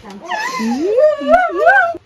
咦咦！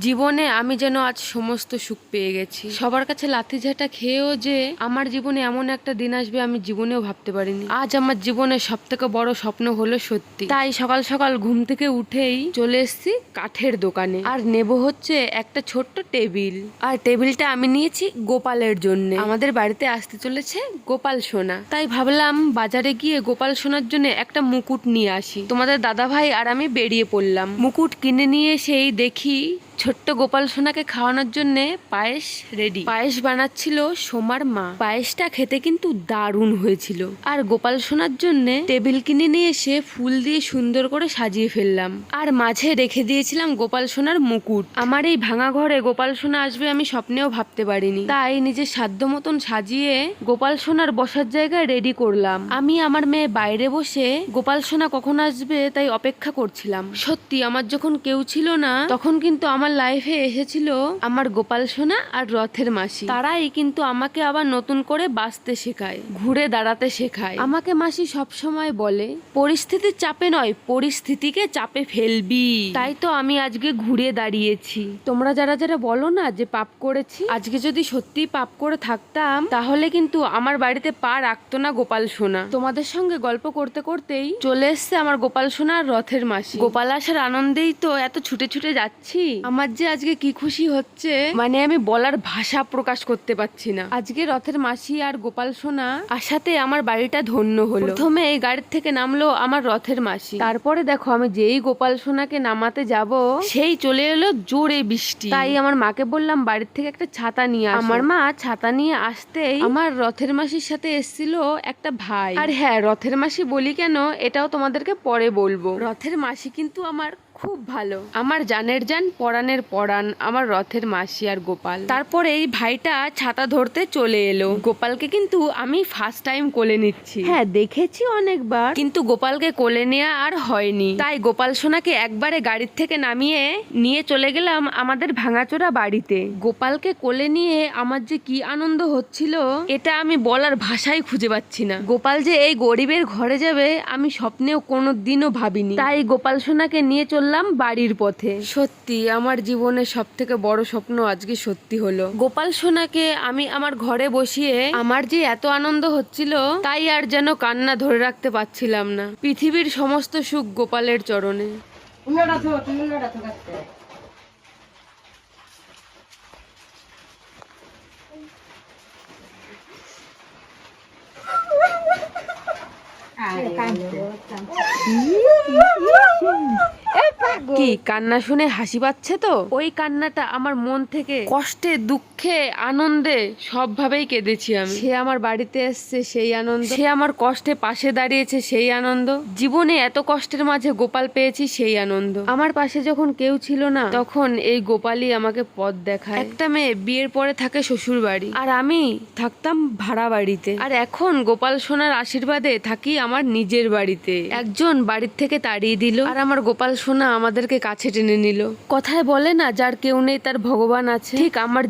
জীবনে আমি যেন আজ সমস্ত সুখ পেয়ে গেছি। সবার কাছে লাথি ঝাঁটা খেয়েও যে আমার জীবনে এমন একটা দিন আসবে আমি জীবনেও ভাবতে পারিনি। আজ আমার জীবনের সব থেকে বড় স্বপ্ন হলো সত্যি। তাই সকাল সকাল ঘুম থেকে উঠেই চলে এসেছি কাঠের দোকানে। আর নেব হচ্ছে একটা ছোট্ট টেবিল। আর টেবিলটা আমি নিয়েছি গোপালের জন্য। আমাদের বাড়িতে আসতে চলেছে গোপাল সোনা। তাই ভাবলাম বাজারে গিয়ে গোপাল সোনার জন্য একটা মুকুট নিয়ে আসি। তোমাদের দাদা ভাই আর আমি বেরিয়ে পড়লাম। মুকুট কিনে নিয়ে এসেই দেখি ছোট্ট গোপাল সোনাকে খাওয়ানোর জন্য পায়েস রেডি পায়েস বানাচ্ছিল সোমার মা। পায়েসটা খেতে কিন্তু দারুণ হয়েছিল। আর গোপাল সোনার জন্য টেবিল কিনে নিয়ে এসে ফুল দিয়ে সুন্দর করে সাজিয়ে ফেললাম। আর মাঝে রেখে দিয়েছিলাম গোপাল সোনার মুকুট। আমার এই ভাঙা ঘরে গোপাল সোনা আসবে আমি স্বপ্নেও ভাবতে পারিনি। তাই নিজের সাধ্য মতন সাজিয়ে গোপাল সোনার বসার জায়গা রেডি করলাম। আমি আমার মেয়ে বাইরে বসে গোপাল সোনা কখন আসবে তাই অপেক্ষা করছিলাম। সত্যি আমার যখন কেউ ছিল না, তখন কিন্তু আমার লাইফে এসেছিল আমার গোপাল সোনা আর রথের মাসি। তারাই কিন্তু আমাকে আবার নতুন করে বাঁচতে শেখায়, ঘুরে দাঁড়াতে শেখায়। আমাকে মাসি সব সময় বলে পরিস্থিতির চাপে নয়, পরিস্থিতিকে চাপে ফেলবি। তাই তো আমি আজকে ঘুরে দাঁড়িয়েছি। তোমরা যারা যারা বলো না যে পাপ করেছি, আজকে যদি সত্যি পাপ করে থাকতাম, তাহলে কিন্তু আমার বাড়িতে পা রাখতো না গোপাল সোনা। তোমাদের সঙ্গে গল্প করতে করতেই চলে এসছে আমার গোপাল সোনা আর রথের মাসি। গোপাল আসার আনন্দেই তো এত ছুটে ছুটে যাচ্ছি। আমার যে আজকে কি খুশি হচ্ছে মানে আমি বলার ভাষা প্রকাশ করতে পারছি না। আজকে রথের মাসি আর গোপাল সোনা আসাতে আমার বাড়িটা ধন্য হলো। প্রথমে এই গাড়ির থেকে নামলো আমার রথের মাসি। তারপরে দেখো, আমি যেই গোপাল সোনাকে নামাতে যাব, সেই চলে এলো জোরে বৃষ্টি। তাই আমার মাকে বললাম, বাড়ির থেকে একটা ছাতা নিয়ে আমার মা ছাতা নিয়ে আসতেই আমার রথের মাসির সাথে এসেছিল একটা ভাই। আর হ্যাঁ রথের মাসি বলি কেন, এটাও তোমাদেরকে পরে বলব। রথের মাসি কিন্তু আমার খুব ভালো। আমার জানের জান পরাণের পরাণ আমার রথের মাসি আর গোপাল। তারপরে এই ভাইটা ছাতা ধরতে চলে এলো। গোপালকে কিন্তু আমি ফার্স্ট টাইম কোলে নিচ্ছি। হ্যাঁ দেখেছি অনেকবার। কিন্তু গোপালকে কোলে নেওয়া আর হয়নি। তাই গোপাল সোনাকে একবারে গাড়ির থেকে নামিয়ে নিয়ে চলে গেলাম আমাদের ভাঙাচোরা বাড়িতে। গোপালকে কোলে নিয়ে আমার যে কি আনন্দ হচ্ছিল এটা আমি বলার ভাষাই খুঁজে পাচ্ছি না। গোপাল যে এই গরিবের ঘরে যাবে আমি স্বপ্নেও কোনো দিনও ভাবিনি। তাই গোপাল সোনাকে নিয়ে চললাম বাড়ির পথে। সত্যি আমার জীবনের সব থেকে বড় স্বপ্ন আজকে সত্যি হলো। গোপাল সোনাকে আমি আমার ঘরে বসিয়ে আমার যে এত আনন্দ হচ্ছিল তাই আর যেন কান্না ধরে রাখতে পারছিলাম না। পৃথিবীর সমস্ত সুখ গোপালের চরণে। উল্লাটা কান্না শুনে হাসি পাচ্ছে তো? ওই কান্নাটা আমার মন থেকে কষ্টে দুঃখে আনন্দে সবভাবেই কেঁদেছি আমি। সে আমার বাড়িতে এসছে সেই আনন্দ। সে আমার কষ্টে পাশে দাঁড়িয়েছে সেই আনন্দ। জীবনে এত কষ্টের মাঝে গোপাল পেয়েছি সেই আনন্দ। আমার পাশে যখন কেউ ছিল না তখন এই গোপালই আমাকে পথ দেখায়। একটা মেয়ে বিয়ের পরে থাকে শ্বশুর বাড়ি। আর আমি থাকতাম ভাড়া বাড়িতে। আর এখন গোপাল সোনার আশীর্বাদে থাকি আমার নিজের বাড়িতে। একজন বাড়ির থেকে তাড়িয়ে দিল। আর আমার গোপাল সোনা আমাদেরকে কাছে টেনে নিল। কথায় বলে না যার কেউ নেই তার ভগবান আছে। ঠিক আমার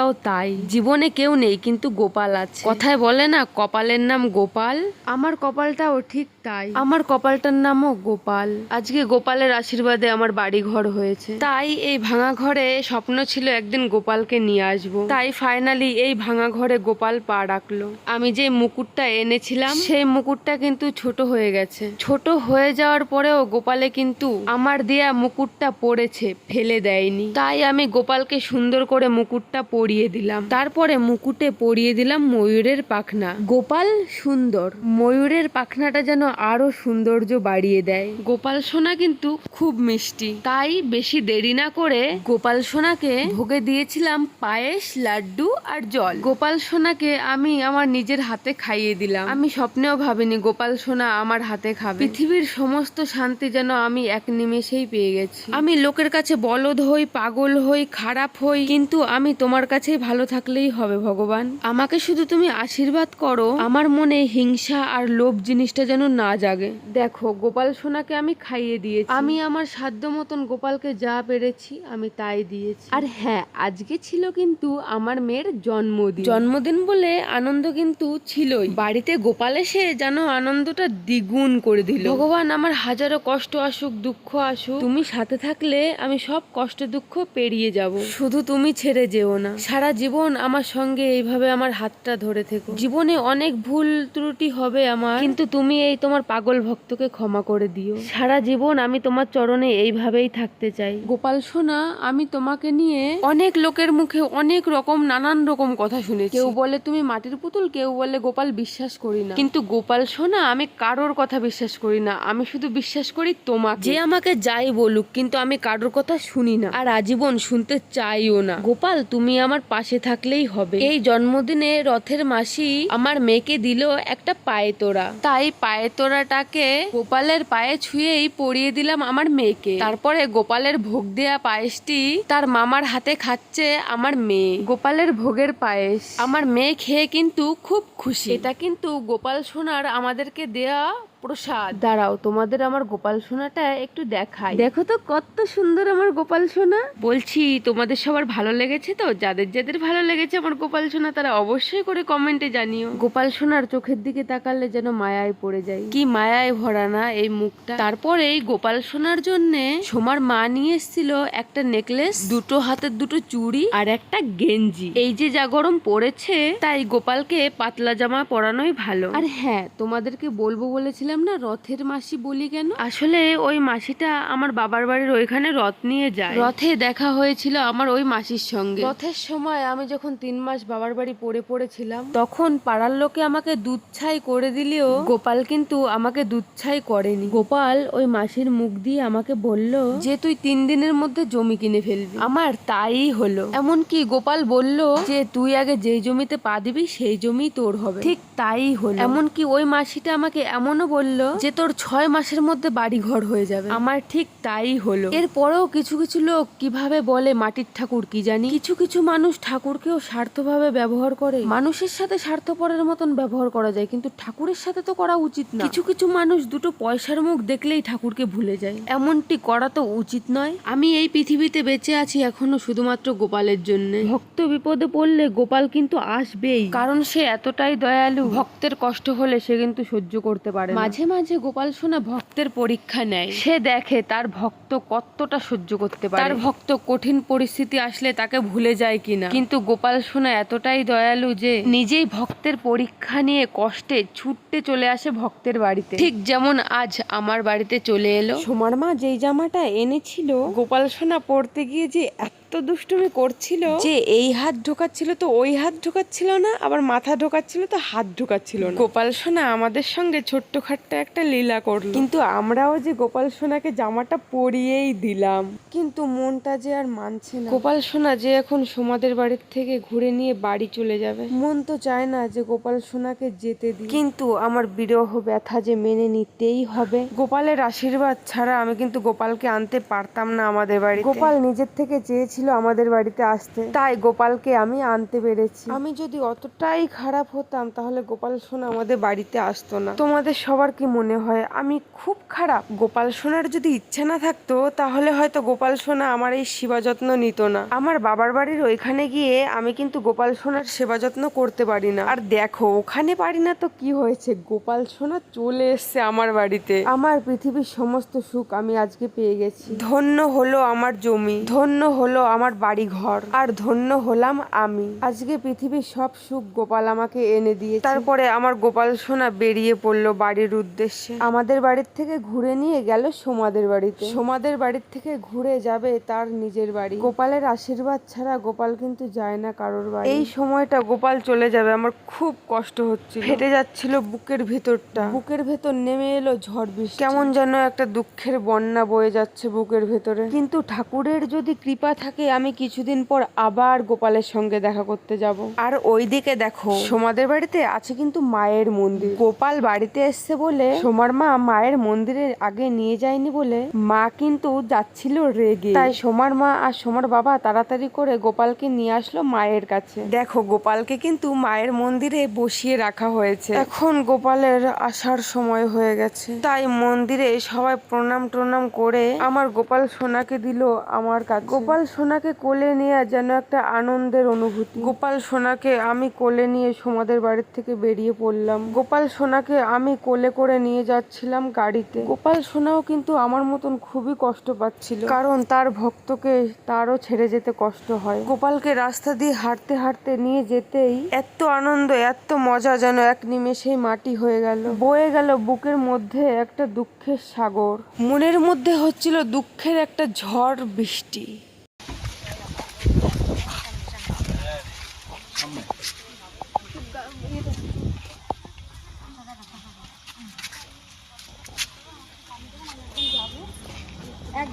জীবনটাও তাই। জীবনে কেউ নেই কিন্তু গোপাল আছে। কথায় বলে না কপালের নাম গোপাল। আমার কপালটাও ঠিক তাই। আমার কপালটার নামও গোপাল। আজকে গোপালের আশীর্বাদে আমার বাড়ি ঘর হয়েছে। তাই এই ভাঙা ঘরে স্বপ্ন ছিল একদিন গোপালকে নিয়ে আসব। তাই ফাইনালি এই ভাঙা ঘরে গোপাল পা রাখল। আমি যে মুকুটটা এনেছিলাম সেই মুকুটটা কিন্তু ছোট হয়ে গেছে। ছোট হয়ে যাওয়ার পরেও গোপালে কিন্তু আমার দেয়া মুকুটটা পড়েছে ফেলে দেয়নি। তাই আমি গোপালকে সুন্দর করে মুকুটটা পরিয়ে দিলাম। তারপরে মুকুটে পরিয়ে দিলাম ময়ূরের পাখনা। গোপাল সুন্দর। ময়ূরের পাখনাটা যেন আরও সৌন্দর্য বাড়িয়ে দেয়। গোপাল সোনা কিন্তু খুব মিষ্টি। তাই বেশি দেরি না করে গোপাল সোনাকে ভোগে দিয়েছিলাম পায়েস, লাড্ডু আর জল। গোপাল সোনাকে আমি আমার নিজের হাতে খাইয়ে দিলাম। আমি স্বপ্নেও ভাবিনি গোপাল সোনা আমার হাতে খাবে। পৃথিবীর সমস্ত শান্তি যেন আমি এক নিমেষেই পেয়ে গেছি। আমি লোকের কাছে বলদ হই, পাগল হই, খারাপ হই, কিন্তু আমি তোমার কাছেই ভালো থাকলেই হবে, ভগবান। আমাকে শুধু তুমি আশীর্বাদ করো, আমার মনে হিংসা আর লোভ জিনিসটা যেন না জাগে। দেখো, গোপাল সোনাকে আমি খাইয়ে দিয়েছি। আমি আমার সাধ্য মতন গোপালকে যা পেরেছি, আমি তাই দিয়েছি। আর হ্যাঁ আজকে ছিল কিন্তু আমার মেয়ের জন্মদিন। জন্মদিন বলে আনন্দ কিন্তু ছিলই। বাড়িতে গোপাল এসে যেন আনন্দটা দ্বিগুণ করে দিল। ভগবান, আমার হাজারো কষ্ট আসুক, দুঃখ আসুক, তুমি সাথে থাকলে আমি সব কষ্ট দুঃখ পেরিয়ে যাব। শুধু তুমি ছেড়ে যেও না। সারা জীবন আমার সঙ্গে এইভাবে আমার হাতটা ধরে থেকো। জীবনে অনেক ভুল ত্রুটি হবে আমার, কিন্তু তুমি এই তোমার পাগল ভক্তকে ক্ষমা করে দিও। সারা জীবন আমি তোমার চরণে এইভাবেই থাকতে চাই। গোপাল সোনা, আমি তোমাকে নিয়ে অনেক লোকের মুখে অনেক রকম, নানান রকম কথা শুনেছি। কেউ বলে তুমি মাটির পুতুল, কেউ বলে গোপাল বিশ্বাস করি না। কিন্তু গোপাল সোনা, আমি কারোর কথা বিশ্বাস করি না। আমি শুধু বিশ্বাস করি তোমাকে। যে আমাকে যাই বলুক, কিন্তু আমি কারোর কথা শুনি না। আর আজীবন শুনতে চাইও না। গোপাল, তুমি আমার পাশে থাকলেই হবে। এই জন্মদিনে রথের মাসি আমার মেয়েকে দিল একটা পায়ে তোরা তাই পায়ে তোরাটাকে গোপালের পায়ে ছুঁয়েই পরিয়ে দিলাম আমার মেয়েকে। তারপরে গোপালের ভোগ দেয়া পায়েসটি তার মামার হাতে খাচ্ছে আমার মেয়ে। গোপালের ভোগের পায়েস। আমার মেয়ে খেয়ে কিন্তু খুব খুশি। এটা কিন্তু গোপাল সোনার আমাদেরকে দেয়া প্রসাদ। দাঁড়াও তোমাদের আমার গোপাল সোনাটা একটু দেখাই। দেখো তো কত সুন্দর আমার গোপাল সোনা। বলছি তোমাদের সবার ভালো লেগেছে তো? যাদের যাদের ভালো লেগেছে আমার গোপাল সোনা তারা অবশ্যই করে কমেন্টে জানিও। গোপাল সোনার চোখের দিকে তাকালে যেন মায়ায় পড়ে যায় কি মায়ায় ভরা না এই মুখটা। তারপরে এই গোপাল সোনার জন্য সোমার মা নিয়ে এসেছিল একটা নেকলেস দুটো হাতের দুটো চুড়ি আর একটা গেঞ্জি। এই যে যা গরম পড়েছে তাই গোপালকে পাতলা জামা পরানোই ভালো। আর হ্যাঁ তোমাদেরকে বলব বলেছিলাম না রথের মাসি বলি কেন? আসলে ওই মাসিটা আমার বাবার বাড়ির ওইখানে রথ নিয়ে যায়। রথে দেখা হয়েছিল আমার ওই মাসির সঙ্গে। রথের সময় আমি যখন তিন মাস বাবার বাড়ি পড়ে পড়েছিলাম তখন পাড়ার লোকে আমাকে দুধ ছাই করে দিলেও গোপাল কিন্তু আমাকে দুধ ছাই করেনি। গোপাল ওই মাসির মুখ দিয়ে আমাকে বলল যে তুই তিন দিনের মধ্যে জমি কিনে ফেলবি। আমার তাই হলো। এমনকি গোপাল বলল যে তুই আগে যেই জমিতে পা দিবি সেই জমি তোর হবে। ঠিক তাই হলো। এমনকি ওই মাসিটা আমাকে এমনও বলল যে তোর ছয় মাসের মধ্যে বাড়ি ঘর হয়ে যাবে। আমার ঠিক তাই হলো। এরপরেও কিছু কিছু লোক কীভাবে বলে মাটির ঠাকুর কি জানি? কিছু কিছু মানুষ ঠাকুরকেও স্বার্থভাবে ব্যবহার করে। মানুষের সাথে স্বার্থপরের মতন ব্যবহার করা যায় কিন্তু ঠাকুরের সাথে তো করা উচিত না। কিছু কিছু মানুষ দুটো পয়সার মুখ দেখলেই ঠাকুরকে ভুলে যায়। এমনটি করা তো উচিত নয়। আমি এই পৃথিবীতে বেঁচে আছি এখনও শুধুমাত্র গোপালের জন্য। ভক্ত বিপদে পড়লে গোপাল কিন্তু আসবেই। কারণ সে এতটাই দয়ালু। ভক্তের কষ্ট হলে সে কিন্তু সহ্য করতে পারে না। মাঝে মাঝে গোপাল সোনা ভক্তের পরীক্ষা নেয়। সে দেখে তার ভক্ত কতটা সহ্য করতে পারে। তার ভক্ত কঠিন পরিস্থিতি আসলে তাকে ভুলে যায় কিনা। কিন্তু গোপাল সোনা এতটাই দয়ালু যে নিজেই ভক্তের পরীক্ষা নিয়ে কষ্টে ছুটতে চলে আসে ভক্তের বাড়িতে। ঠিক যেমন আজ আমার বাড়িতে চলে এলো। সোমার মা যেই জামাটা এনেছিল গোপাল সোনা পড়তে গিয়ে যে এত দুষ্টুমি করছিল। যে এই হাত ঢোকাচ্ছিল তো ওই হাত ঢোকাচ্ছিল না আবার মাথা ঢোকাচ্ছিল তো হাত ঢোকাচ্ছিল না। গোপাল সোনা আমাদের সঙ্গে ছোট্টখাট্ট একটা লীলা করল। কিন্তু আমরাও যে গোপাল সোনাকে জামাটা পরিয়েই দিলাম কিন্তু মনটা যে আর মানছে না। গোপাল সোনা যে এখন সোমাদের বাড়ির থেকে ঘুরে নিয়ে বাড়ি চলে যাবে। মন তো চায় না যে গোপাল সোনাকে যেতে দিই। কিন্তু আমার বিরহ ব্যথা যে মেনে নিতেই হবে। গোপালের আশীর্বাদ ছাড়া আমি কিন্তু গোপালকে আনতে পারতাম না আমাদের বাড়ি গোপাল নিজের থেকে চেয়েছিল আমাদের বাড়িতে আসতে। তাই গোপালকে আমি আনতে পেরেছি। আমি যদি অতটাই খারাপ হতাম তাহলে গোপাল সোনা আমাদের বাড়িতে আসতো না। তোমাদের সবার কি মনে হয়? আমি খুব খারাপ। গোপাল সোনার যদি ইচ্ছা না থাকতো তাহলে হয়তো গোপাল সোনা আমার এই সেবা যত্ন নিত না। আমার বাবার বাড়ির ওইখানে গিয়ে আমি কিন্তু গোপাল সোনার সেবা যত্ন করতে পারি না। আর দেখো ওখানে পারি না তো কি হয়েছে? গোপাল সোনা চলে এসছে আমার বাড়িতে। আমার পৃথিবীর সমস্ত সুখ আমি আজকে পেয়ে গেছি। ধন্য হলো আমার জমি। ধন্য হলো আমার বাড়ি ঘর আর ধন্য হলাম আমি। আজকে পৃথিবীর সব সুখ গোপাল আমাকে এনে দিয়ে তারপরে আমার গোপাল সোনা বেরিয়ে পড়ল বাড়ির উদ্দেশ্যে। আমাদের বাড়ির থেকে ঘুরে নিয়ে গেল সোমাদের বাড়িতে। সোমাদের বাড়ির থেকে ঘুরে যাবে তার নিজের বাড়ি। গোপালের আশীর্বাদ ছাড়া গোপাল কিন্তু যায় না কারোর বাড়ি। এই সময়টা গোপাল চলে যাবে আমার খুব কষ্ট হচ্ছে ফেটে যাচ্ছিল বুকের ভেতরটা। বুকের ভেতর নেমে এলো ঝড় বৃষ্টি। কেমন যেন একটা দুঃখের বন্যা বয়ে যাচ্ছে বুকের ভেতরে। কিন্তু ঠাকুরের যদি কৃপা থাকে থেকে আমি কিছুদিন পর আবার গোপালের সঙ্গে দেখা করতে যাব। আর ওইদিকে দেখো সোমাদের বাড়িতে আছে কিন্তু মায়ের মন্দির। গোপাল বাড়িতে এসছে বলে সোমার মা মায়ের মন্দিরে আগে নিয়ে যায়নি বলে মা কিন্তু যাচ্ছিল রেগে। তাই সোমার মা আর সোমার বাবা তাড়াতাড়ি করে গোপালকে নিয়ে আসলো মায়ের কাছে। দেখো গোপালকে কিন্তু মায়ের মন্দিরে বসিয়ে রাখা হয়েছে। এখন গোপালের আসার সময় হয়ে গেছে। তাই মন্দিরে সবাই প্রণাম টনাম করে আমার গোপাল সোনাকে দিল আমার কাছে। গোপাল সোনাকে কোলে নেওয়া যেন একটা আনন্দের অনুভূতি। গোপাল সোনাকে আমি কোলে নিয়ে সোমাদের বাড়ির থেকে বেরিয়ে পড়লাম। গোপাল সোনাকে আমি কোলে করে নিয়ে যাচ্ছিলাম গাড়িতে। গোপাল সোনাও কিন্তু আমার মতন খুবই কষ্ট পাচ্ছিল। কারণ তার ভক্তকে তারও ছেড়ে যেতে কষ্ট হয়। গোপালকে রাস্তা দিয়ে হাঁটতে হাঁটতে নিয়ে যেতেই এত আনন্দ, এত মজা যেন এক নিমেষেই মাটি হয়ে গেল। বয়ে গেল বুকের মধ্যে একটা দুঃখের সাগর। মনের মধ্যে হচ্ছিল দুঃখের একটা ঝড় বৃষ্টি।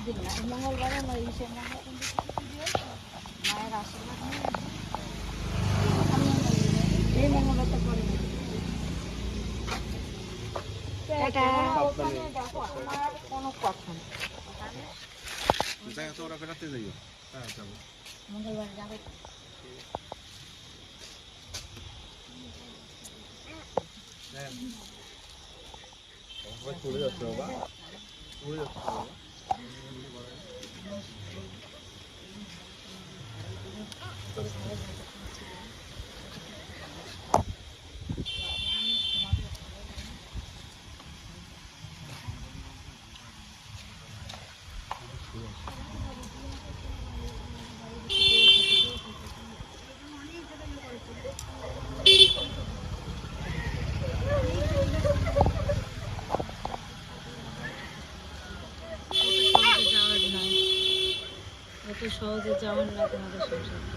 একদিন না মঙ্গলবার আমরা ইসে মঙ্গল মায়ের আশীর্বাদ নিয়ে এই মঙ্গলবারটা পরে এটা দেখো আমার কোনো কথা নেই দেখা তো ওরা বেড়াতে যাইও হ্যাঁ যাব মঙ্গলবার যাবে চলে যাচ্ছে বাবা চলে যাচ্ছে বাবা সহজে যাওয়ার না তোমাদের সংসার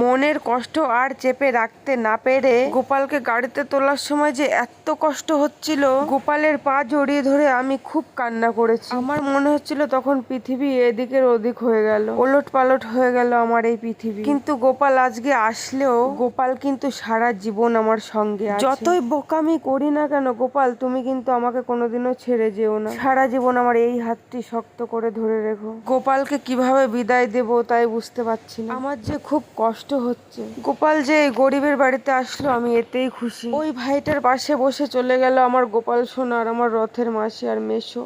মনের কষ্ট আর চেপে রাখতে না পেরে গোপালকে গাড়িতে তোলার সময় যে এত কষ্ট হচ্ছিল, গোপালের পা জড়িয়ে ধরে আমি খুব কান্না করেছি। আমার মনে হচ্ছিল তখন পৃথিবী এদিকের ওদিক হয়ে গেল ওলট পালট হয়ে গেল আমার এই পৃথিবী। কিন্তু গোপাল আজকে আসলেও, গোপাল কিন্তু সারা জীবন আমার সঙ্গে যতই বোকামি করি না কেন, গোপাল, তুমি কিন্তু আমাকে কোনোদিনও ছেড়ে যেও না। সারা জীবন আমার এই হাতটি শক্ত করে ধরে রেখো। গোপালকে কীভাবে বিদায় দেব তাই বুঝতে পারছি না। আমার যে খুব কষ্ট হচ্ছে। গোপাল যে এই গরিবের বাড়িতে আসলো, আমি এতেই খুশি। ওই ভাইটার পাশে বসে চলে গেল আমার গোপাল সোনার আমার রথের মাসি আর মেশো